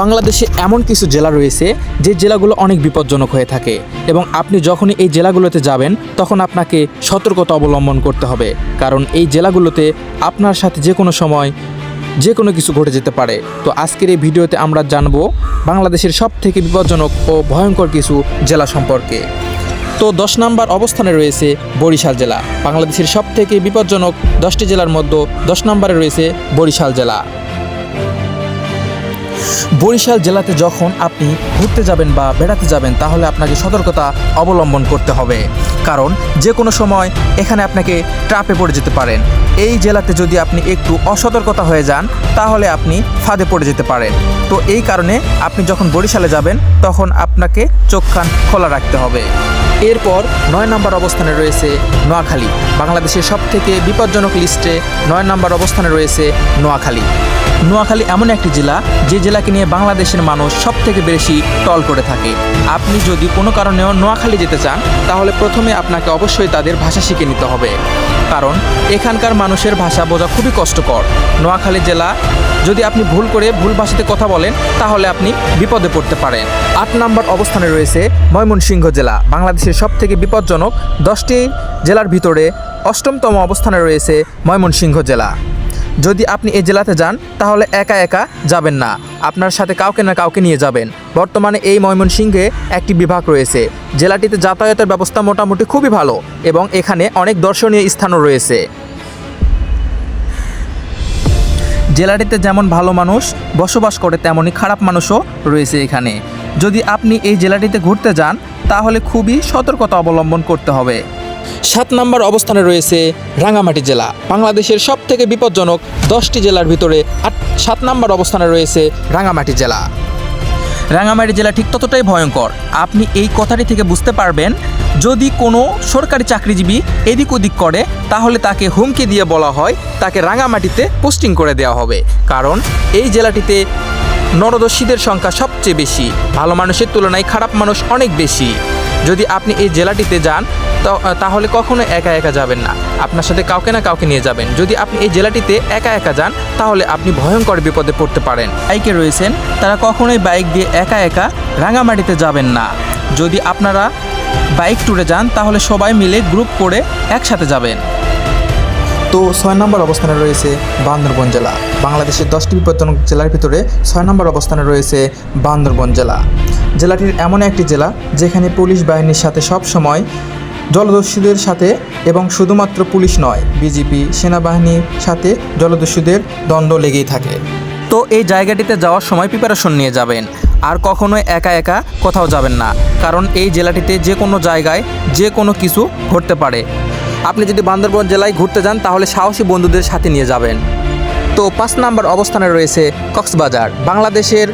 বাংলাদেশে এমন কিছু জেলা রয়েছে যে জেলাগুলো অনেক বিপজ্জনক হয়ে থাকে এবং আপনি যখনই এই জেলাগুলোতে যাবেন, তখন আপনাকে সতর্কতা অবলম্বন করতে হবে। কারণ এই জেলাগুলোতে আপনার সাথে যে কোনো সময় যে কোনো কিছু ঘটে যেতে পারে। তো আজকের এই ভিডিওতে আমরা জানব বাংলাদেশের সব থেকে বিপজ্জনক ও ভয়ঙ্কর কিছু জেলা সম্পর্কে। তো দশ নম্বর অবস্থানে রয়েছে বরিশাল জেলা। বাংলাদেশের সব থেকে বিপজ্জনক দশটি জেলার মধ্যে দশ নম্বরে রয়েছে বরিশাল জেলা। বরিশাল জেলাতে যখন আপনি ঘুরতে যাবেন বা বেড়াতে যাবেন, তাহলে আপনাকে সতর্কতা অবলম্বন করতে হবে। কারণ যে কোনো সময় এখানে আপনাকে ট্রাপে পড়ে যেতে পারেন। এই জেলাতে যদি আপনি একটু অসতর্কতা হয়ে যান, তাহলে আপনি ফাঁদে পড়ে যেতে পারেন। তো এই কারণে আপনি যখন বরিশালে যাবেন, তখন আপনাকে চোখ কান খোলা রাখতে হবে। এরপর নয় নম্বর অবস্থানে রয়েছে নোয়াখালী। বাংলাদেশের সব থেকে বিপজ্জনক লিস্টে নয় নম্বর অবস্থানে রয়েছে নোয়াখালী। নোয়াখালী এমন একটি জেলা, যে জেলাকে নিয়ে বাংলাদেশের মানুষ সব থেকে বেশি টল করে থাকে। আপনি যদি কোনো কারণেও নোয়াখালী যেতে চান, তাহলে প্রথমে আপনাকে অবশ্যই তাদের ভাষা শিখে নিতে হবে। কারণ, এখানকার মানুষের ভাষা বোঝা খুবই কষ্টকর। নোয়াখালী জেলা, যদি আপনি ভুল করে ভুল ভাষাতে কথা বলেন, তাহলে আপনি বিপদে পড়তে পারেন। আট নম্বর অবস্থানে রয়েছে ময়মনসিংহ জেলা, বাংলাদেশের সব থেকে বিপজ্জনক দশটি জেলার ভিতরে অষ্টমতম অবস্থানে রয়েছে ময়মনসিংহ জেলা। যদি আপনি এই জেলাতে যান, তাহলে একা একা যাবেন না। আপনার সাথে কাউকে না কাউকে নিয়ে যাবেন। বর্তমানে এই ময়মনসিংহে একটি বিভাগ রয়েছে। জেলাটিতে যাতায়াতের ব্যবস্থা মোটামুটি খুবই ভালো এবং এখানে অনেক দর্শনীয় স্থানও রয়েছে। জেলাটিতে যেমন ভালো মানুষ, বসবাস করে তেমনই খারাপ মানুষও রয়েছে এখানে। যদি আপনি এই জেলাটিতে ঘুরতে যান তাহলে খুবই সতর্কতা অবলম্বন করতে হবে। সাত নম্বর অবস্থানে রয়েছে রাঙামাটি জেলা। বাংলাদেশের সব থেকে বিপজ্জনক দশটি জেলার ভিতরে আট সাত নম্বর অবস্থানে রয়েছে রাঙামাটি জেলা। রাঙামাটি জেলা ঠিক ততটাই ভয়ঙ্কর। আপনি এই কথাটি থেকে বুঝতে পারবেন যদি কোনো সরকারি চাকরিজীবী এদিক ওদিক করে তাহলে তাকে হুমকি দিয়ে বলা হয় তাকে রাঙামাটিতে পোস্টিং করে দেওয়া হবে। কারণ এই জেলাটিতে নরদস্যীদের সংখ্যা সবচেয়ে বেশি। ভালো মানুষের তুলনায় খারাপ মানুষ অনেক বেশি। যদি আপনি এই জেলাটিতে যান তাহলে কখনো একা একা যাবেন না। আপনার সাথে কাউকে না কাউকে নিয়ে যাবেন। যদি আপনি এই জেলাটিতে একা একা যান, তাহলে আপনি ভয়ঙ্কর বিপদে পড়তে পারেন। বাইকে রয়েছেন, তারা কখনোই বাইক দিয়ে একা একা রাঙামাটিতে যাবেন না। যদি আপনারা বাইক ট্যুরে যান, তাহলে সবাই মিলে গ্রুপ করে একসাথে যাবেন। তো ছয় নম্বর অবস্থানে রয়েছে বান্দরবন জেলা। বাংলাদেশের দশটি বিপজ্জনক জেলার ভিতরে ছয় নম্বর অবস্থানে রয়েছে বান্দরবন জেলা। জেলাটির এমন একটি জেলা যেখানে পুলিশ বাহিনীর সাথে সব সময় জলদস্যুদের সাথে এবং শুধুমাত্র পুলিশ নয়, বিজিবি, সেনাবাহিনীর সাথে জলদস্যুদের দ্বন্দ্ব লেগেই থাকে। তো এই জায়গাটিতে যাওয়ার সময় প্রিপারেশন নিয়ে যাবেন। আর কখনোই একা একা কোথাও যাবেন না, কারণ এই জেলাটিতে যে কোনো জায়গায় যে কোনো কিছু ঘটতে পারে। আপনি যদি বান্দরবন জেলায় ঘুরতে যান, তাহলে সাহসী বন্ধুদের সাথে নিয়ে যাবেন। তো পাঁচ নাম্বার অবস্থানে রয়েছে কক্সবাজার। বাংলাদেশের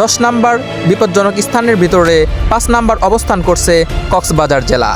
দশ নাম্বার বিপজ্জনক স্থানের ভিতরে পাঁচ নাম্বার অবস্থান করছে কক্সবাজার জেলা।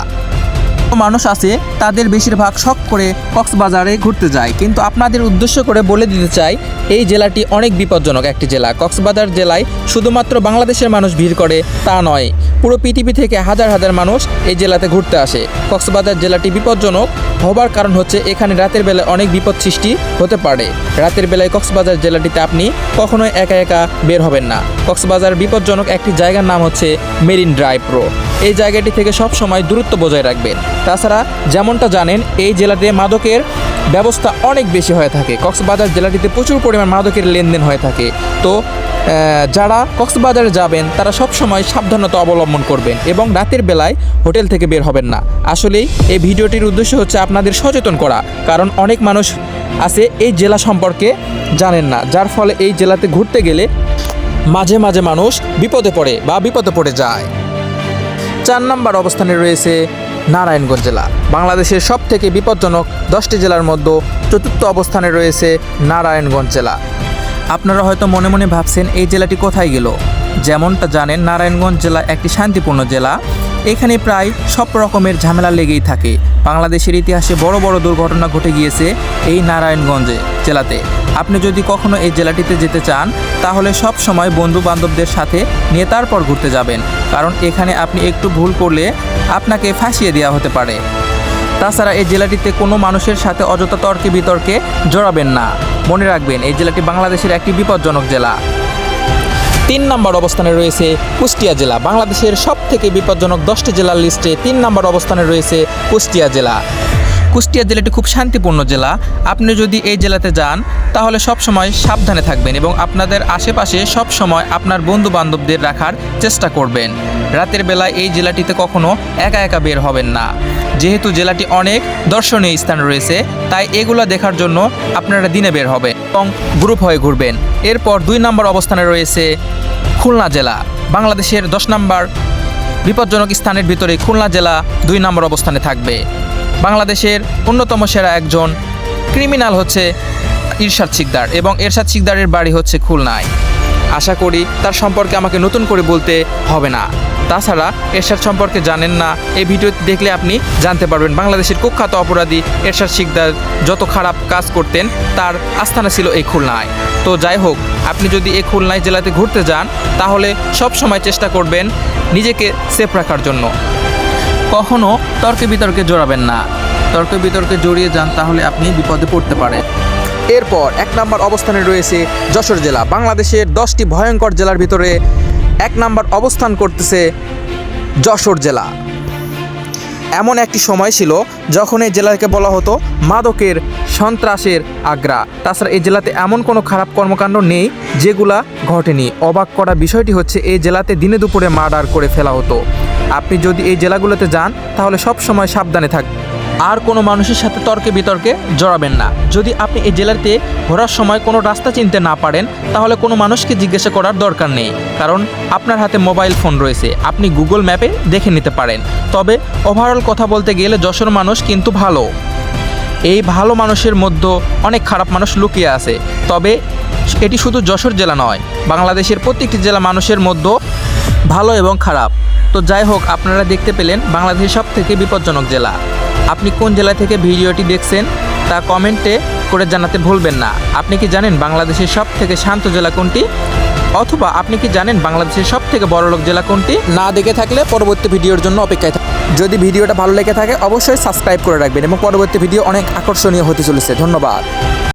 মানুষ আছে, তাদের বেশিরভাগ শখ করে কক্সবাজারে ঘুরতে যায়, কিন্তু আপনাদের উদ্দেশ্য করে বলে দিতে চাই, এই জেলাটি অনেক বিপজ্জনক একটি জেলা। কক্সবাজার জেলায় শুধুমাত্র বাংলাদেশের মানুষ ভিড় করে তা নয় পুরো পৃথিবী থেকে হাজার হাজার মানুষ এই জেলাতে ঘুরতে আসে। কক্সবাজার জেলাটি বিপজ্জনক হবার কারণ হচ্ছে এখানে রাতের বেলায় অনেক বিপদ সৃষ্টি হতে পারে। রাতের বেলায় কক্সবাজার জেলাটিতে আপনি কখনোই একা একা বের হবেন না। কক্সবাজার বিপজ্জনক একটি জায়গার নাম হচ্ছে মেরিন ড্রাইভ প্রো এই জায়গাটি থেকে সব সময় দূরত্ব বজায় রাখবেন। তাছাড়া যেমনটা জানেন, এই জেলাতে মাদকের ব্যবস্থা অনেক বেশি হয়ে থাকে। কক্সবাজার জেলাটিতে প্রচুর পরিমাণ মাদকের লেনদেন হয়ে থাকে। তো যারা কক্সবাজারে যাবেন, তারা সব সময় সাবধানতা অবলম্বন করবেন এবং রাতের বেলায় হোটেল থেকে বের হবেন না। আসলেই এই ভিডিওটির উদ্দেশ্য হচ্ছে আপনাদের সচেতন করা, কারণ অনেক মানুষ আছে এই জেলা সম্পর্কে জানেন না, যার ফলে এই জেলাতে ঘুরতে গেলে মাঝে মাঝে মানুষ বিপদে পড়ে বা বিপদে পড়ে যায়। চার নম্বর অবস্থানে রয়েছে নারায়ণগঞ্জ জেলা। বাংলাদেশের সব থেকে বিপজ্জনক দশটি জেলার মধ্যে চতুর্থ অবস্থানে রয়েছে নারায়ণগঞ্জ জেলা। আপনারা হয়তো মনে মনে ভাবছেন, এই জেলাটি কোথায় গেল? যেমনটা জানেন, নারায়ণগঞ্জ জেলা একটি শান্তিপূর্ণ জেলা। এখানে প্রায় সব রকমের ঝামেলা লেগেই থাকে। বাংলাদেশের ইতিহাসে বড় বড় দুর্ঘটনা ঘটে গিয়েছে এই নারায়ণগঞ্জে জেলাতে। আপনি যদি কখনো এই জেলাটিতে যেতে চান, তাহলে সব সময় বন্ধু বান্ধবদের সাথে নিয়ে তারপর ঘুরতে যাবেন। কারণ এখানে আপনি একটু ভুল করলে আপনাকে ফাঁসিয়ে দেওয়া হতে পারে। তাছাড়া এই জেলাটিতে কোনো মানুষের সাথে অযথা তর্কে বিতর্কে জড়াবেন না। মনে রাখবেন, এই জেলাটি বাংলাদেশের একটি বিপজ্জনক জেলা। তিন নম্বর অবস্থানে রয়েছে কুষ্টিয়া জেলা। বাংলাদেশের সব থেকে বিপজ্জনক দশটি জেলার লিস্টে তিন নম্বর অবস্থানে রয়েছে কুষ্টিয়া জেলা। কুষ্টিয়া জেলাটি খুব শান্তিপূর্ণ জেলা। আপনি যদি এই জেলাতে যান, তাহলে সব সময় সাবধানে থাকবেন এবং আপনাদের আশেপাশে সব সময় আপনার বন্ধু বান্ধবদের রাখার চেষ্টা করবেন। রাতের বেলায় এই জেলাটিতে কখনো একা একা বের হবেন না। যেহেতু জেলাটি অনেক দর্শনীয় স্থান রয়েছে, তাই এগুলো দেখার জন্য আপনারা দিনে বের হবেন এবং গ্রুপ হয়ে ঘুরবেন। এরপর দুই নম্বর অবস্থানে রয়েছে খুলনা জেলা। বাংলাদেশের দশ নম্বর বিপজ্জনক স্থানের ভিতরে খুলনা জেলা দুই নম্বর অবস্থানে থাকবে। বাংলাদেশের অন্যতম সেরা একজন ক্রিমিনাল হচ্ছে ইরশাদ শিকদার এবং এরশাদ শিকদারের বাড়ি হচ্ছে খুলনায়। আশা করি তার সম্পর্কে আমাকে নতুন করে বলতে হবে না। তাছাড়া এরশাদ সম্পর্কে জানেন না, এই ভিডিও দেখলে আপনি জানতে পারবেন বাংলাদেশের কুখ্যাত অপরাধী এরশাদ শিকদার যত খারাপ কাজ করতেন, তার আস্থানা ছিল এই খুলনায়। তো যাই হোক, আপনি যদি এই খুলনায় জেলাতে ঘুরতে যান, তাহলে সব সময় চেষ্টা করবেন নিজেকে সেফ রাখার জন্য। কখনো তর্কে বিতর্কে জড়াবেন না। তর্কে বিতর্কে জড়িয়ে যান তাহলে আপনি বিপদে পড়তে পারেন। এরপর এক নম্বর অবস্থানে রয়েছে যশোর জেলা। বাংলাদেশের দশটি ভয়ঙ্কর জেলার ভিতরে এক নম্বর অবস্থান করতেছে যশোর জেলা। এমন একটি সময় ছিল যখন এই জেলাকে বলা হতো মাদকের সন্ত্রাসের আগ্রা। তাছাড়া এই জেলাতে এমন কোনো খারাপ কর্মকাণ্ড নেই যেগুলা ঘটেনি। অবাক করা বিষয়টি হচ্ছে, এই জেলাতে দিনে দুপুরে মার্ডার করে ফেলা হতো। আপনি যদি এই জেলাগুলোতে যান, তাহলে সব সময় সাবধানে থাকবেন আর কোনো মানুষের সাথে তর্কে বিতর্কে জড়াবেন না। যদি আপনি এই জেলাতে ঘোরার সময় কোনো রাস্তা চিনতে না পারেন, তাহলে কোনো মানুষকে জিজ্ঞাসা করার দরকার নেই। কারণ আপনার হাতে মোবাইল ফোন রয়েছে। আপনি গুগল ম্যাপে দেখে নিতে পারেন। তবে ওভারঅল কথা বলতে গেলে যশোর মানুষ কিন্তু ভালো। এই ভালো মানুষের মধ্যে অনেক খারাপ মানুষ লুকিয়ে আছে। তবে এটি শুধু যশোর জেলা নয়, বাংলাদেশের প্রত্যেকটি জেলা মানুষের মধ্যে ভালো এবং খারাপ। তো যাই হোক, আপনারা দেখতে পেলেন বাংলাদেশের সব থেকে বিপজ্জনক জেলা। আপনি কোন জেলা থেকে ভিডিওটি দেখছেন তা কমেন্টে করে জানাতে ভুলবেন না। আপনি কি জানেন বাংলাদেশের সব থেকে শান্ত জেলা কোনটি? অথবা আপনি কি জানেন বাংলাদেশের সব থেকে বড়লোক জেলা কোনটি? না দেখে থাকলে পরবর্তী ভিডিওর জন্য অপেক্ষায় থাকুন। যদি ভিডিওটা ভালো লেগে থাকে, অবশ্যই সাবস্ক্রাইব করে রাখবেন এবং পরবর্তী ভিডিও অনেক আকর্ষণীয় হতে চলেছে। ধন্যবাদ।